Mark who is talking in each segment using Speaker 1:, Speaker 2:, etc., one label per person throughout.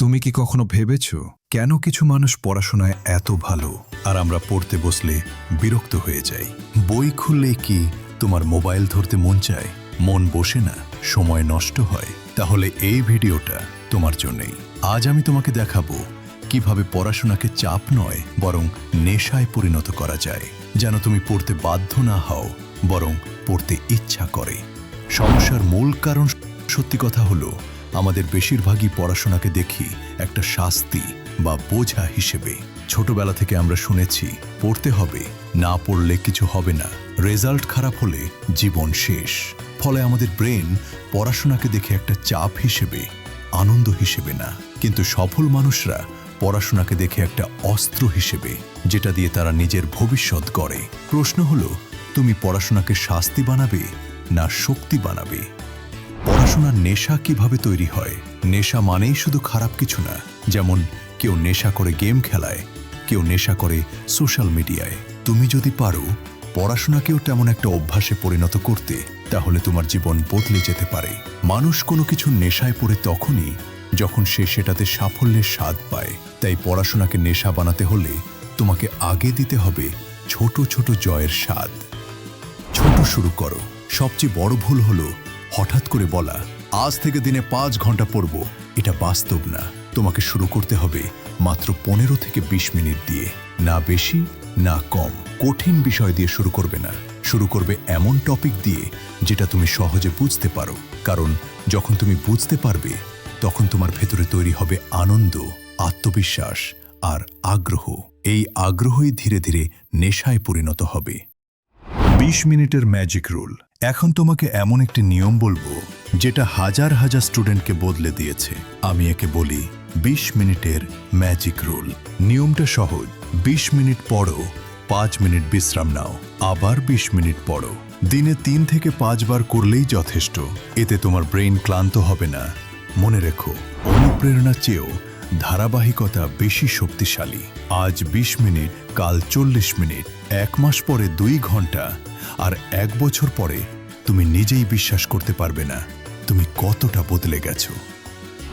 Speaker 1: তুমি কি কখনো ভেবেছ কেন কিছু মানুষ পড়াশোনায় এত ভালো আর আমরা পড়তে বসলে বিরক্ত হয়ে যাই? বই খুললেই কি তোমার মোবাইল ধরতে মন চায়? মন বসে না, সময় নষ্ট হয়। তাহলে এই ভিডিওটা তোমার জন্যই। আজ আমি তোমাকে দেখাবো কীভাবে পড়াশোনাকে চাপ নয়, বরং নেশায় পরিণত করা যায়। যেন তুমি পড়তে বাধ্য না হও, বরং পড়তে ইচ্ছা করে। সমস্যার মূল কারণ সত্যি কথা হলো আমাদের বেশিরভাগই পড়াশোনাকে দেখি একটা শাস্তি বা বোঝা হিসেবে। ছোটবেলা থেকে আমরা শুনেছি, পড়তে হবে, না পড়লে কিছু হবে না। রেজাল্ট খারাপ হলে জীবন শেষ। ফলে আমাদের ব্রেন পড়াশোনাকে দেখে একটা চাপ হিসেবে, আনন্দ হিসেবে না। কিন্তু সফল মানুষরা পড়াশোনাকে দেখে একটা অস্ত্র হিসেবে, যেটা দিয়ে তারা নিজের ভবিষ্যৎ গড়ে। প্রশ্ন হলো, তুমি পড়াশোনাকে শাস্তি বানাবে না শক্তি বানাবে? পড়াশোনার নেশা কীভাবে তৈরি হয়? নেশা মানেই শুধু খারাপ কিছু না, যেমন কেউ নেশা করে গেম খেলায়, কেউ নেশা করে সোশ্যাল মিডিয়ায়। তুমি যদি পারো, পড়াশোনাকেও তেমন একটা অভ্যাসে পরিণত করতে, তাহলে তোমার জীবন বদলে যেতে পারে। মানুষ কোনো কিছু নেশায় পড়ে তখনই, যখন সে সেটাতে সাফল্যের স্বাদ পায়। তাই পড়াশোনাকে নেশা বানাতে হলে তোমাকে আগে দিতে হবে ছোট ছোট জয়ের স্বাদ। ছোট শুরু করো। সবচেয়ে বড় ভুল হলো হঠাৎ করে বলা, আজ থেকে দিনে পাঁচ ঘণ্টা পড়ব। এটা বাস্তব না। তোমাকে শুরু করতে হবে মাত্র পনেরো থেকে ২০ মিনিট দিয়ে। না বেশি, না কম। কঠিন বিষয় দিয়ে শুরু করবে না। শুরু করবে এমন টপিক দিয়ে যেটা তুমি সহজে বুঝতে পারো। কারণ যখন তুমি বুঝতে পারবে, তখন তোমার ভেতরে তৈরি হবে আনন্দ, আত্মবিশ্বাস আর আগ্রহ। এই আগ্রহই ধীরে ধীরে নেশায় পরিণত হবে। বিশ মিনিটের ম্যাজিক রুল এখন তোমাকে এমন একটি নিয়ম বলব, যেটা হাজার হাজার স্টুডেন্টকে বদলে দিয়েছে। আমি একে বলি বিশ মিনিটের ম্যাজিক রুল নিয়মটা সহজ। বিশ মিনিট পড়ো, পাঁচ মিনিট বিশ্রাম নাও। আবার বিশ মিনিট পড়ো। দিনে তিন থেকে পাঁচবার করলেই যথেষ্ট। এতে তোমার ব্রেন ক্লান্ত হবে না। মনে রেখো, অনুপ্রেরণা চেয়েও ধারাবাহিকতা বেশি শক্তিশালী। আজ ২০ মিনিট, কাল চল্লিশ মিনিট, এক মাস পরে দুই ঘণ্টা। আর এক বছর পরে তুমি নিজেই বিশ্বাস করতে পারবে না, তুমি কতটা বদলে গেছো।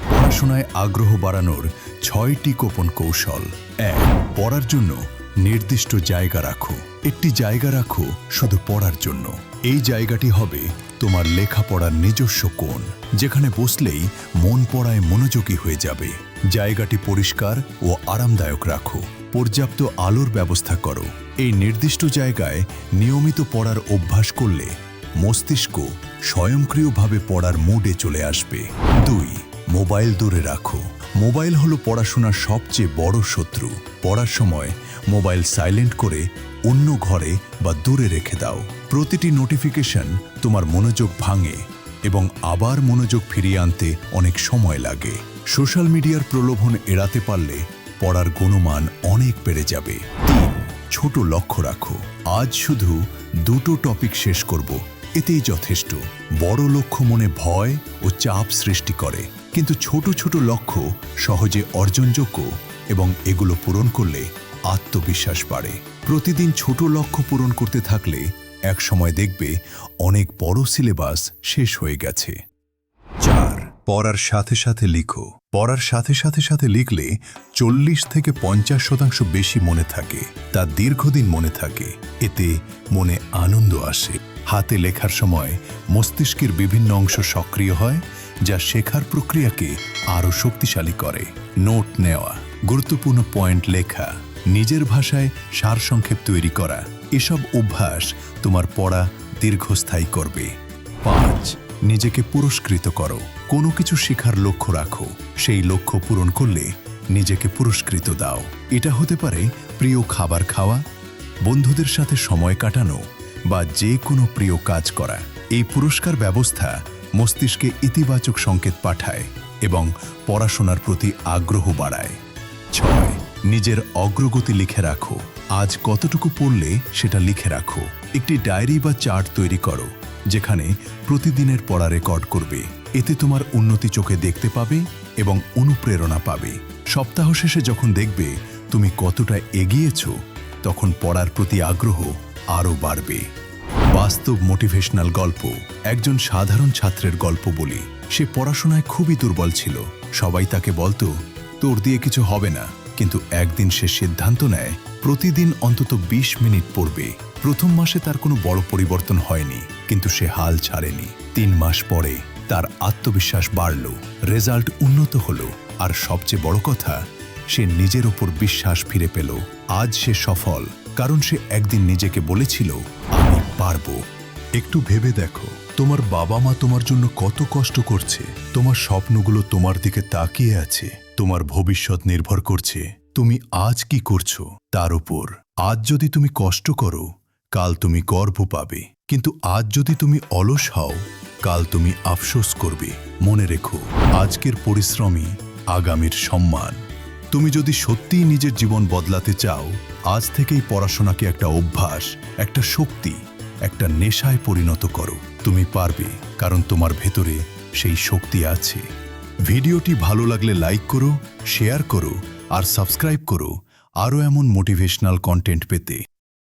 Speaker 1: পড়াশোনায় আগ্রহ বাড়ানোর ছয়টি গোপন কৌশল। এক, পড়ার জন্য নির্দিষ্ট জায়গা রাখো। একটি জায়গা রাখো শুধু পড়ার জন্য। এই জায়গাটি হবে তোমার লেখাপড়ার নিজস্ব কোণ, যেখানে বসলেই মন পড়ায় মনোযোগী হয়ে যাবে। জায়গাটি পরিষ্কার ও আরামদায়ক রাখো। পর্যাপ্ত আলোর ব্যবস্থা করো। এই নির্দিষ্ট জায়গায় নিয়মিত পড়ার অভ্যাস করলে মস্তিষ্ক স্বয়ংক্রিয়ভাবে পড়ার মুডে চলে আসবে। দুই, মোবাইল দূরে রাখো। মোবাইল হলো পড়াশোনার সবচেয়ে বড় শত্রু। পড়ার সময় মোবাইল সাইলেন্ট করে অন্য ঘরে বা দূরে রেখে দাও। প্রতিটি নোটিফিকেশন তোমার মনোযোগ ভাঙে এবং আবার মনোযোগ ফিরিয়ে আনতে অনেক সময় লাগে। সোশ্যাল মিডিয়ার প্রলোভন এড়াতে পারলে পড়ার গুণমান অনেক বেড়ে যাবে। তিন, ছোট লক্ষ্য রাখো। আজ শুধু দুটো টপিক শেষ করব, এতেই যথেষ্ট। বড় লক্ষ্য মনে ভয় ও চাপ সৃষ্টি করে। কিন্তু ছোট ছোট লক্ষ্য সহজে অর্জনযোগ্য এবং এগুলো পূরণ করলে আত্মবিশ্বাস বাড়ে। প্রতিদিন ছোট লক্ষ্য পূরণ করতে থাকলে এক সময় দেখবে অনেক বড় সিলেবাস শেষ হয়ে গেছে। চার, পড়ার সাথে সাথে লিখো। পড়ার সাথে সাথে সাথে লিখলে চল্লিশ থেকে পঞ্চাশ শতাংশ বেশি মনে থাকে, তা দীর্ঘদিন মনে থাকে। এতে মনে আনন্দ আসে। হাতে লেখার সময় মস্তিষ্কের বিভিন্ন অংশ সক্রিয় হয় যা শেখার প্রক্রিয়াকে আরও শক্তিশালী করে। নোট নেওয়া, গুরুত্বপূর্ণ পয়েন্ট লেখা, নিজের ভাষায় সারসংক্ষেপ তৈরি করা, এসব অভ্যাস তোমার পড়া দীর্ঘস্থায়ী করবে। পাঁচ, নিজেকে পুরস্কৃত করো। কোনো কিছু শেখার লক্ষ্য রাখো। সেই লক্ষ্য পূরণ করলে নিজেকে পুরস্কৃত দাও। এটা হতে পারে প্রিয় খাবার খাওয়া, বন্ধুদের সাথে সময় কাটানো বা যে কোনো প্রিয় কাজ করা। এই পুরস্কার ব্যবস্থা মস্তিষ্কে ইতিবাচক সংকেত পাঠায় এবং পড়াশোনার প্রতি আগ্রহ বাড়ায়। ছয়, নিজের অগ্রগতি লিখে রাখো। আজ কতটুকু পড়লে সেটা লিখে রাখো। একটি ডায়েরি বা চার্ট তৈরি করো, যেখানে প্রতিদিনের পড়া রেকর্ড করবে। এতে তোমার উন্নতি চোখে দেখতে পাবে এবং অনুপ্রেরণা পাবে। সপ্তাহ শেষে যখন দেখবে তুমি কতটা এগিয়েছ, তখন পড়ার প্রতি আগ্রহ আরও বাড়বে। বাস্তব মোটিভেশনাল গল্প, একজন সাধারণ ছাত্রের গল্প বলি। সে পড়াশোনায় খুবই দুর্বল ছিল। সবাই তাকে বলতো, তোর দিয়ে কিছু হবে না। কিন্তু একদিন সে সিদ্ধান্ত নেয়, প্রতিদিন অন্তত ২০ মিনিট পড়বে। প্রথম মাসে তার কোনো বড় পরিবর্তন হয়নি, কিন্তু সে হাল ছাড়েনি। তিন মাস পরে তার আত্মবিশ্বাস বাড়ল, রেজাল্ট উন্নত হলো, আর সবচেয়ে বড় কথা, সে নিজের ওপর বিশ্বাস ফিরে পেল। আজ সে সফল, কারণ সে একদিন নিজেকে বলেছিল পারব। একটু ভেবে দেখো, তোমার বাবা মা তোমার জন্য কত কষ্ট করছে। তোমার স্বপ্নগুলো তোমার দিকে তাকিয়ে আছে, তোমার ভবিষ্যৎ নির্ভর করছে। তুমি আজ কি করছ? তার উপর। আজ যদি তুমি কষ্ট করো, কাল তুমি গর্ব পাবে। কিন্তু আজ যদি তুমি অলস হও, কাল তুমি আফসোস করবে। মনে রেখো, আজকের পরিশ্রমই আগামীর সম্মান। তুমি যদি সত্যিই নিজের জীবন বদলাতে চাও, আজ থেকেই পড়াশোনাকে একটা অভ্যাস, একটা শক্তি একটা নেশায় পরিণত করো। তুমি পারবে, কারণ তোমার ভেতরে সেই শক্তি আছে। ভিডিওটি ভালো লাগলে লাইক করো, শেয়ার করো, আর সাবস্ক্রাইব করো। আরও এমন মোটিভেশনাল কন্টেন্ট পেতে